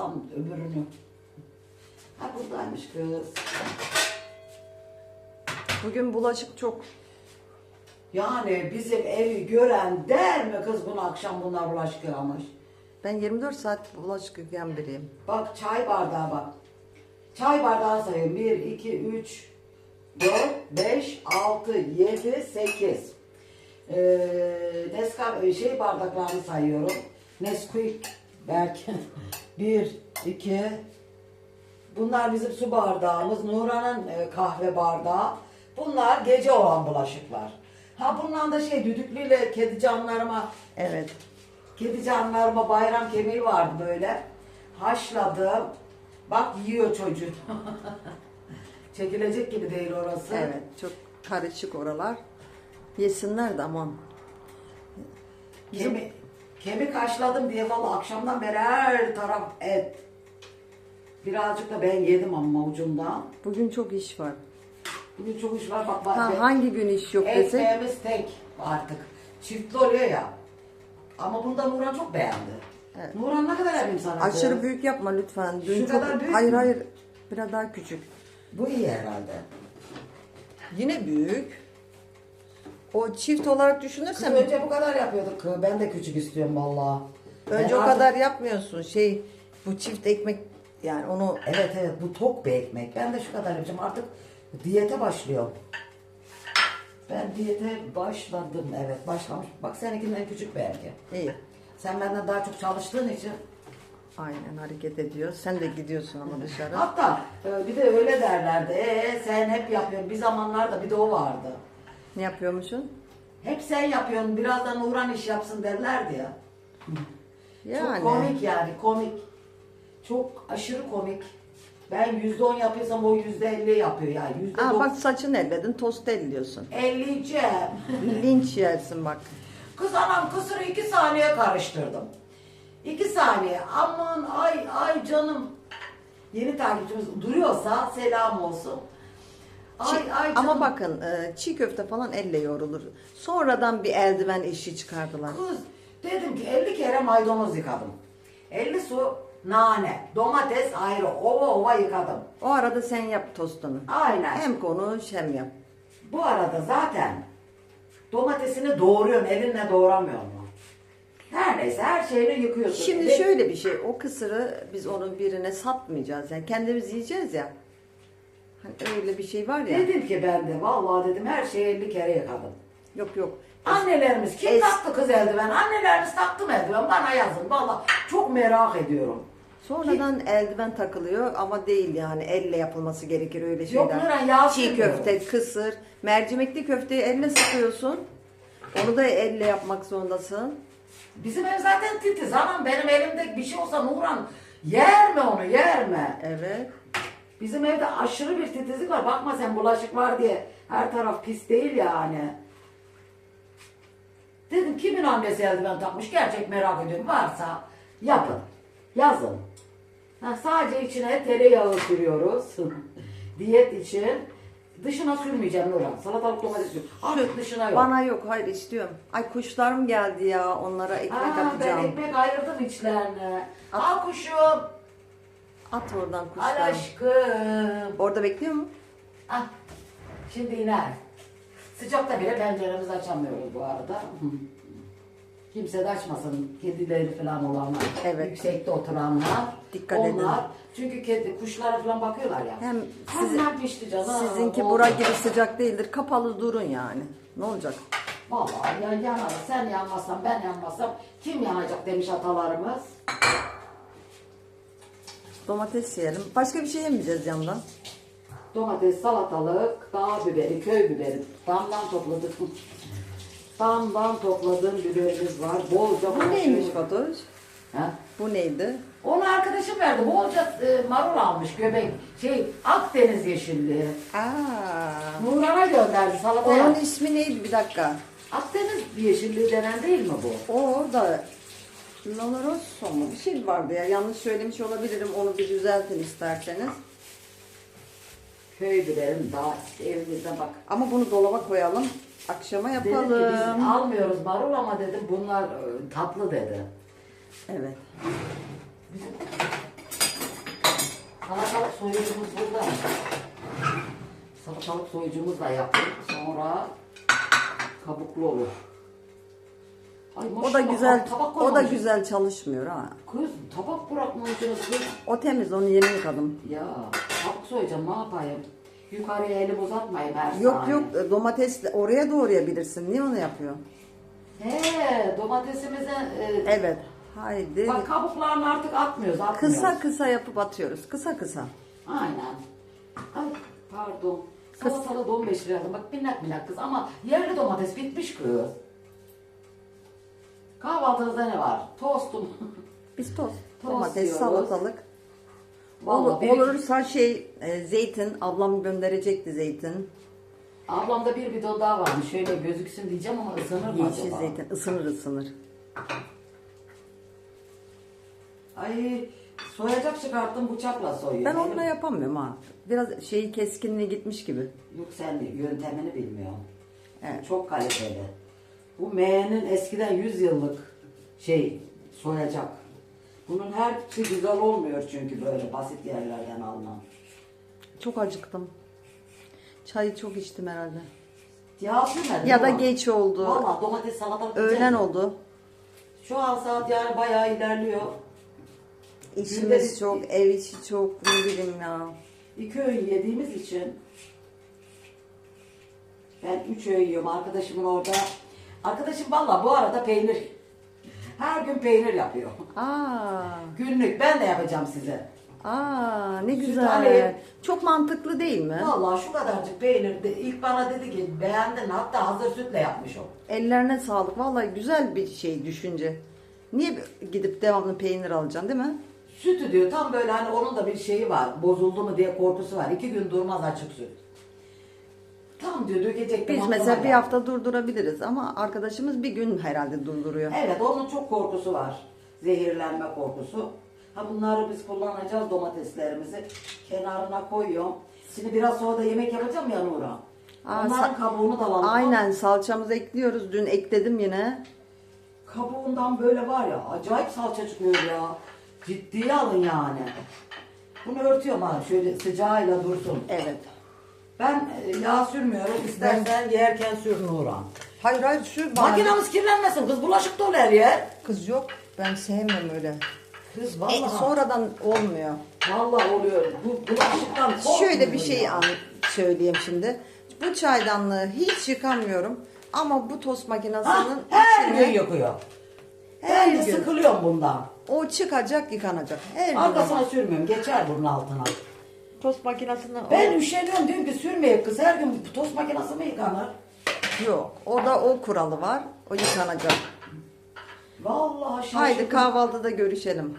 alsam öbürünü. Ha buradaymış kız. Bugün bulaşık çok. Yani bizim evi gören der mi kız bunu akşam bunlar bulaşık yıkamış. Ben 24 saat bulaşık yıkayan biriyim. Bak çay bardağı bak. Çay bardağı sayıyorum. 1, 2, 3, 4, 5, 6, 7, 8. Ee, Nescafe şey bardaklarını sayıyorum. Nesquik belki. 1, 2, Bunlar bizim su bardağımız. Nura'nın e, kahve bardağı. Bunlar gece olan bulaşıklar. Ha bundan da şey düdüklüyle kedi canlarıma Evet. Kedi canlarıma bayram kemiği vardı böyle. Haşladım. Bak yiyor çocuğu. Çekilecek gibi değil orası. Evet. Çok karışık oralar. Yesinler de aman. Kemik, kemik haşladım diye valla akşamdan beri her taraf et. Birazcık da ben yedim ama ucundan. Bugün çok iş var. Bugün çok iş var bak bak. Ha, hangi gün iş yok desek? Ekmeğimiz tek artık. Çiftli oluyor ya. Ama bunda Nurhan çok beğendi. Evet. Nurhan ne kadar yapayım sana? Aşırı büyük yapma lütfen. Dün Şu çok... kadar büyük hayır mü? hayır. Biraz daha küçük. Bu iyi herhalde. Yine büyük. O çift olarak Kız düşünürsen önce bu kadar yapıyorduk. kız. Ben de küçük istiyorum vallahi. önce Ben o artık- kadar yapmıyorsun. Şey bu çift ekmek yani onu Evet evet bu tok bir ekmek. Ben de şu kadar yapacağım. Artık diyete başlıyorum. Ben diyete başladım. Evet başlamış. Bak seninkinden küçük belki. iyi. Sen benden daha çok çalıştığın için. Aynen hareket ediyor. Sen de gidiyorsun ama dışarı. Hatta e, bir de öyle derlerdi. Ee sen hep yapıyorsun. Bir zamanlarda bir de o vardı. Ne yapıyormuşsun? Hep sen yapıyorsun. Birazdan Uğran iş yapsın derlerdi ya. Yani. Çok komik yani komik. Çok aşırı komik. Ben yüzde on yapıyorsam o yüzde elli yapıyor yani. Yüzde Aa, bak saçını elledin tost elliyorsun. Elleyeceğim. Linç yersin bak. Kız anam kısırı iki saniye karıştırdım. İki saniye. Aman ay ay canım. Yeni takipçimiz duruyorsa selam olsun. Ay ay canım. ama bakın e, çiğ köfte falan elle yoğrulur. Sonradan bir eldiven işi çıkardılar. Kız dedim ki 50 kere maydanoz yıkadım. 50 su nane, domates ayrı ova ova yıkadım. O arada sen yap tostunu. Aynen. Hem konuş hem yap. Bu arada zaten domatesini doğruyorsun, elinle doğramıyor mu? Her neyse her şeyini yıkıyorsun. Şimdi Ve- şöyle bir şey, o kısırı biz onun birine satmayacağız. Yani kendimiz yiyeceğiz ya. Hani öyle bir şey var ya. Dedim ki ben de vallahi dedim her şeyi 50 kere yıkadım. Yok yok. Annelerimiz kim Es- taktı kız eldiven? Annelerimiz taktı mı eldiven? Bana yazın. Vallahi çok merak ediyorum. Sonradan eldiven takılıyor ama değil yani elle yapılması gerekir öyle şeyler. Nurhan, yağ Çiğ sürmüyorum. köfte, kısır, mercimekli köfteyi elle sıkıyorsun. Onu da elle yapmak zorundasın. Bizim ev zaten titiz. Anam benim elimde bir şey olsa Nurhan yer mi onu yer mi? Evet. Bizim evde aşırı bir titizlik var. Bakma sen bulaşık var diye her taraf pis değil yani. Dedim kimin annesi eldiven takmış gerçek merak ediyorum. Varsa yapın. Yazın. Ha, sadece içine tereyağı sürüyoruz. Diyet için. Dışına sürmeyeceğim Nurhan. Salatalık domates sür. Artık dışına yok. Bana yok hayır istiyorum. Ay kuşlarım geldi ya onlara ekmek Aa, ben atacağım. ekmek ayırdım içlerine. At. Al kuşum. At oradan Al kuşlarım. aşkım. Orada bekliyor mu? Ah, şimdi iner. Sıcakta bile penceremizi açamıyoruz bu arada. Kimse de açmasın. Kedileri falan olanlar. Evet. Yüksekte oturanlar. Dikkat onlar. edin. Çünkü kedi, kuşlara falan bakıyorlar ya. Hem sizi- pişti canım. Sizinki Oldu. bura gibi sıcak değildir. Kapalı durun yani. Ne olacak? Vallahi ya yanar. Sen yanmazsan ben yanmazsam kim yanacak demiş atalarımız. Domates yiyelim. Başka bir şey yemeyeceğiz yandan. Domates, salatalık, dağ biberi, köy biberi. Damdan topladık. Damdan topladığım biberimiz var. Bolca Bu neymiş Fatoş? Ha? Bu neydi? Onu arkadaşım verdi. Bolca e, marul almış göbek. Şey Akdeniz yeşilliği. Aa. Nurhan'a gönderdi salata Onun ismi neydi bir dakika? Akdeniz yeşilliği denen değil mi bu? O orada Loloroso mu? Bir şey vardı ya. Yanlış söylemiş olabilirim. Onu bir düzeltin isterseniz. Köy biberim daha evimizde bak. Ama bunu dolaba koyalım. Akşama Dedim ki yapalım. biz almıyoruz marul ama dedim bunlar e, tatlı dedi. Evet. soyucumuz burada. Salatalık soyucumuz da yaptık. Sonra kabuklu olur. Ay O da güzel, tabak o da güzel çalışmıyor ha. Kız tabak bırakmamışsınız kız. O temiz, onu yeni yıkadım. Ya kabuk soyacağım ne yapayım? Yukarıya elim uzatmayayım her Yok saniye. yok domates oraya doğrayabilirsin. Niye onu yapıyor? He domatesimize e, Evet. Haydi. bak kabuklarını artık atmıyoruz atmıyoruz. Kısa kısa yapıp atıyoruz. Kısa kısa. Aynen. Ay pardon. Salatalığı da 15 lira. Bak minnak minnak kız ama yerli domates bitmiş kız. Kahvaltınızda ne var? Tostum. Biz tost, Tost domates, yiyoruz. salatalık. Vallahi Olur, bir- olursa şey e, zeytin, ablam gönderecekti zeytin. Ablamda bir bidon daha varmış. Şöyle gözüksün diyeceğim ama ısınır mı Yeşil acaba? zeytin ısınır ısınır. Ay soyacak çıkarttım bıçakla soyuyor. Ben onunla yapamıyorum ha. Biraz şeyi keskinliği gitmiş gibi. Yok sen yöntemini bilmiyorsun. Evet. Çok kaliteli. Bu meğenin eskiden 100 yıllık şey soyacak. Bunun her şey güzel olmuyor çünkü böyle basit yerlerden alınan. Çok acıktım. Çayı çok içtim herhalde. Ya Ya da geç oldu. Valla domates salatalık Öğlen oldu. Şu an saat yani bayağı ilerliyor. İşimiz Günde- çok, ev içi çok, ne bileyim ya. İki öğün yediğimiz için ben üç öğün yiyorum arkadaşımın orada. Arkadaşım valla bu arada peynir. Her gün peynir yapıyor. Aa, Günlük ben de yapacağım size. aa ne güzel. alayım. Çok mantıklı değil mi? Vallahi şu kadarcık peynir de ilk bana dedi ki beğendin hatta hazır sütle yapmış o. Ellerine sağlık. Vallahi güzel bir şey düşünce. Niye gidip devamlı peynir alacaksın değil mi? Sütü diyor tam böyle hani onun da bir şeyi var. Bozuldu mu diye korkusu var. İki gün durmaz açık süt. Tam diyor dökecektim. Biz aklıma mesela bir geldi. hafta durdurabiliriz ama arkadaşımız bir gün herhalde durduruyor. Evet onun çok korkusu var. Zehirlenme korkusu. Ha bunları biz kullanacağız domateslerimizi. Kenarına koyuyorum. Şimdi biraz sonra da yemek yapacağım ya Nura. Aa, Onların sa- kabuğunu da alalım. Aynen salçamızı ekliyoruz. Dün ekledim yine. Kabuğundan böyle var ya acayip salça çıkıyor ya. Ciddiye alın yani. Bunu örtüyorum ha şöyle sıcağıyla dursun. Evet. Ben e, yağ sürmüyorum. İstersen yerken sür Nurhan. Hayır hayır sür Makinamız kirlenmesin kız bulaşık dolu her yer. Kız yok. Ben sevmem öyle. Kız vallahi. E, sonradan olmuyor. Vallahi oluyor. Bu bulaşıktan Şöyle bir şey ya. an söyleyeyim şimdi. Bu çaydanlığı hiç yıkamıyorum. Ama bu tost Ha, makinesinin her gün içine yakıyor. her Ben de gün sıkılıyorum bundan. o çıkacak yıkanacak. Her gün. Arkasına sürmüyorum. Geçer bunun altına. Tost makinesini Ben üşeniyorum diyorum ki sürmeyeyim kız. Her gün tost makinesi mi yıkanır? yok. O da o kuralı var. O yıkanacak. Vallahi şaşırdım. Haydi kahvaltıda görüşelim.